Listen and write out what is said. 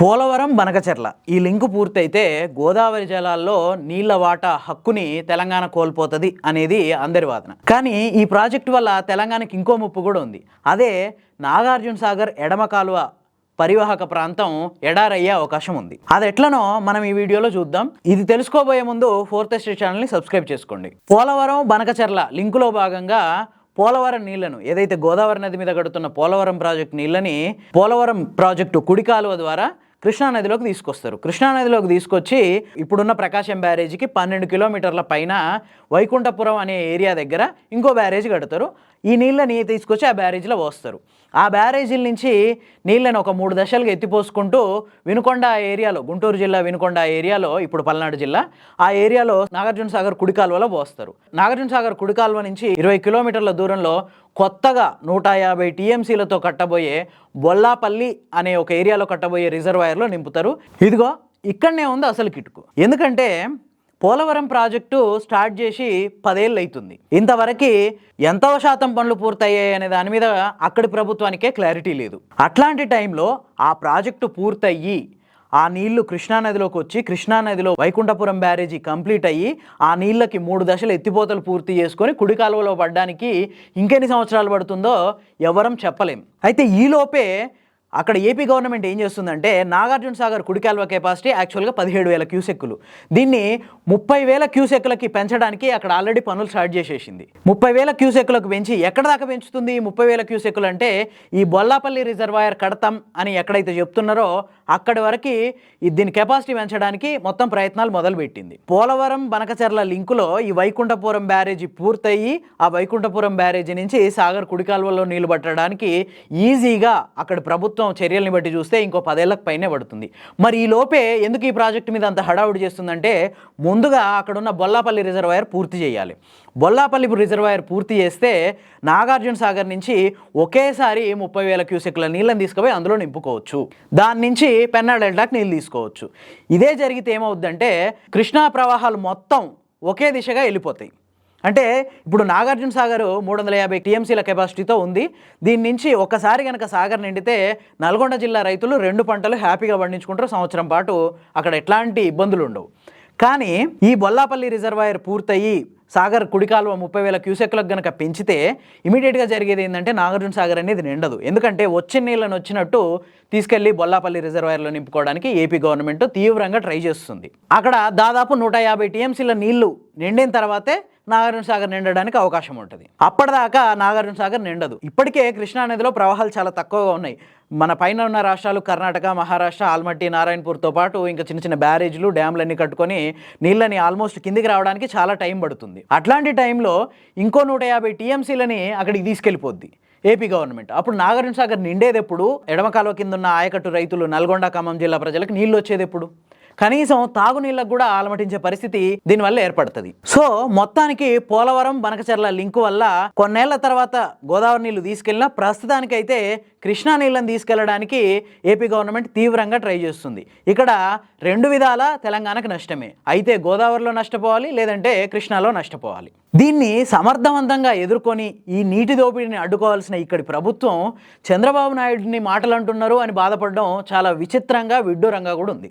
పోలవరం బనకచెర్ల. ఈ లింకు పూర్తయితే గోదావరి జలాల్లో నీళ్ళ వాటా హక్కుని తెలంగాణ కోల్పోతుంది అనేది అందరి వాదన. కానీ ఈ ప్రాజెక్టు వల్ల తెలంగాణకి ఇంకో ముప్పు కూడా ఉంది. అదే నాగార్జున సాగర్ ఎడమ కాలువ పరివాహక ప్రాంతం ఎడారయ్యే అవకాశం ఉంది. అది ఎట్లనో మనం ఈ వీడియోలో చూద్దాం. ఇది తెలుసుకోబోయే ముందు ఫోర్త్ ఎస్టేట్ ఛానల్ని సబ్స్క్రైబ్ చేసుకోండి. పోలవరం బనకచెర్ల లింకులో భాగంగా పోలవరం నీళ్ళను ఏదైతే గోదావరి నది మీద కడుతున్న పోలవరం ప్రాజెక్ట్ నీళ్ళని పోలవరం ప్రాజెక్టు కుడి కాలువ ద్వారా కృష్ణా నదిలోకి తీసుకొస్తారు. కృష్ణా నదిలోకి తీసుకొచ్చి ఇప్పుడున్న ప్రకాశం బ్యారేజీకి పన్నెండు కిలోమీటర్ల పైన వైకుంఠపురం అనే ఏరియా దగ్గర ఇంకో బ్యారేజ్ కడతారు. ఈ నీళ్ళని తీసుకొచ్చి ఆ బ్యారేజీలో పోస్తారు. ఆ బ్యారేజీల నుంచి నీళ్ళని ఒక మూడు దశలుగా ఎత్తిపోసుకుంటూ వినుకొండ ఏరియాలో గుంటూరు జిల్లా వినుకొండ ఏరియాలో ఇప్పుడు పల్నాడు జిల్లా ఆ ఏరియాలో నాగార్జున సాగర్ కుడి కాలువలో పోస్తారు. నాగార్జున సాగర్ కుడి కాలువ నుంచి ఇరవై కిలోమీటర్ల దూరంలో కొత్తగా నూట యాభై టీఎంసీలతో కట్టబోయే బొల్లాపల్లి అనే ఒక ఏరియాలో కట్టబోయే రిజర్వాయర్లో నింపుతారు. ఇదిగో ఇక్కడనే ఉంది అసలు కిటుకు. ఎందుకంటే పోలవరం ప్రాజెక్టు స్టార్ట్ చేసి పదేళ్ళు అవుతుంది ఇంతవరకు ఎంత శాతం పనులు పూర్తయ్యాయి అనే దాని మీద అక్కడి ప్రభుత్వానికే క్లారిటీ లేదు. అట్లాంటి టైంలో ఆ ప్రాజెక్టు పూర్తయ్యి ఆ నీళ్ళు కృష్ణానదిలోకి వచ్చి కృష్ణానదిలో వైకుంఠపురం బ్యారేజీ కంప్లీట్ అయ్యి ఆ నీళ్ళకి మూడు దశలు ఎత్తిపోతలు పూర్తి చేసుకొని కుడి కాలువలో పడ్డానికి ఇంకెన్ని సంవత్సరాలు పడుతుందో ఎవరం చెప్పలేం. అయితే ఈలోపే అక్కడ ఏపీ గవర్నమెంట్ ఏం చేస్తుందంటే నాగార్జున సాగర్ కుడికాల్వ కెపాసిటీ యాక్చువల్గా పదిహేడు వేల క్యూసెక్కులు. దీన్ని ముప్పై వేల క్యూసెక్కులకి పెంచడానికి అక్కడ ఆల్రెడీ పనులు స్టార్ట్ చేసేసింది. ముప్పై వేల క్యూసెక్కులకు పెంచి ఎక్కడ దాకా పెంచుతుంది ముప్పై వేల క్యూసెక్కులు అంటే ఈ బొల్లాపల్లి రిజర్వాయర్ కడతాం అని ఎక్కడైతే చెప్తున్నారో అక్కడి వరకు దీని కెపాసిటీ పెంచడానికి మొత్తం ప్రయత్నాలు మొదలుపెట్టింది. పోలవరం బనకచెర్ల లింకులో ఈ వైకుంఠపురం బ్యారేజీ పూర్తయి ఆ వైకుంఠపురం బ్యారేజీ నుంచి సాగర్ కుడికాల్వలో నీళ్ళు పట్టడానికి ఈజీగా అక్కడ ప్రభుత్వం చర్యల్ని బట్టి చూస్తే ఇంకో పదేళ్ళకు పైనే పడుతుంది. మరి ఈ లోపే ఎందుకు ఈ ప్రాజెక్టు మీద అంత హడావుడి చేస్తుందంటే ముందుగా అక్కడున్న బొల్లాపల్లి రిజర్వాయర్ పూర్తి చేయాలి. బొల్లాపల్లి రిజర్వాయర్ పూర్తి చేస్తే నాగార్జున సాగర్ నుంచి ఒకేసారి ముప్పై వేల క్యూసెక్ల నీళ్ళని తీసుకుపోయి అందులో నింపుకోవచ్చు. దాని నుంచి పెన్నా డెల్టాకి నీళ్ళు తీసుకోవచ్చు. ఇదే జరిగితే ఏమవుద్దంటే కృష్ణా ప్రవాహాలు మొత్తం ఒకే దిశగా వెళ్ళిపోతాయి. అంటే ఇప్పుడు నాగార్జున సాగర్ మూడు వందల యాభై టీఎంసీల కెపాసిటీతో ఉంది. దీని నుంచి ఒకసారి కనుక సాగర్ నిండితే నల్గొండ జిల్లా రైతులు రెండు పంటలు హ్యాపీగా పండించుకుంటారు సంవత్సరం పాటు. అక్కడ ఎట్లాంటి ఇబ్బందులు ఉండవు కానీ ఈ బొల్లాపల్లి రిజర్వాయర్ పూర్తయి సాగర్ కుడికాలువ ముప్పై వేల క్యూసెక్లకు గనక పెంచితే ఇమీడియట్గా జరిగేది ఏంటంటే నాగార్జున సాగర్ అనేది నిండదు. ఎందుకంటే వచ్చిన నీళ్ళని వచ్చినట్టు తీసుకెళ్ళి బొల్లాపల్లి రిజర్వాయర్లో నింపుకోవడానికి ఏపీ గవర్నమెంట్ తీవ్రంగా ట్రై చేస్తుంది. అక్కడ దాదాపు నూట యాభై టీఎంసీల నీళ్ళు నిండిన తర్వాతే నాగార్జున సాగర్ నిండడానికి అవకాశం ఉంటుంది. అప్పటిదాకా నాగార్జున సాగర్ నిండదు. ఇప్పటికే కృష్ణా నదిలో ప్రవాహాలు చాలా తక్కువగా ఉన్నాయి. మన పైన ఉన్న రాష్ట్రాలు కర్ణాటక మహారాష్ట్ర ఆల్మట్టి నారాయణపూర్తో పాటు ఇంకా చిన్న చిన్న బ్యారేజ్లు డ్యామ్లన్నీ కట్టుకొని నీళ్ళని ఆల్మోస్ట్ కిందికి రావడానికి చాలా టైం పడుతుంది. అట్లాంటి టైంలో ఇంకో నూట యాభై టీఎంసీలని అక్కడికి తీసుకెళ్ళిపోద్ది ఏపీ గవర్నమెంట్. అప్పుడు నాగార్జున సాగర్ నిండేది ఎప్పుడు ఎడమ కాలువ కింద ఉన్న ఆయకట్టు రైతులు నల్గొండ ఖమ్మం జిల్లా ప్రజలకు నీళ్ళు వచ్చేది ఎప్పుడు కనీసం తాగునీళ్ళకు కూడా ఆలమటించే పరిస్థితి దీనివల్ల ఏర్పడుతుంది. సో మొత్తానికి పోలవరం బనకచెర్ల లింకు వల్ల కొన్నేళ్ళ తర్వాత గోదావరి నీళ్ళు తీసుకెళ్ళినా ప్రస్తుతానికైతే కృష్ణా నీళ్ళని తీసుకెళ్ళడానికి ఏపీ గవర్నమెంట్ తీవ్రంగా ట్రై చేస్తుంది. ఇక్కడ రెండు విధాల తెలంగాణకు నష్టమే. అయితే గోదావరిలో నష్టపోవాలి లేదంటే కృష్ణాలో నష్టపోవాలి. దీన్ని సమర్థవంతంగా ఎదుర్కొని ఈ నీటి దోపిడీని అడ్డుకోవాల్సిన ఇక్కడి ప్రభుత్వం చంద్రబాబు నాయుడిని మాటలు అంటున్నారు అని బాధపడడం చాలా విచిత్రంగా విడ్డూరంగా కూడా ఉంది.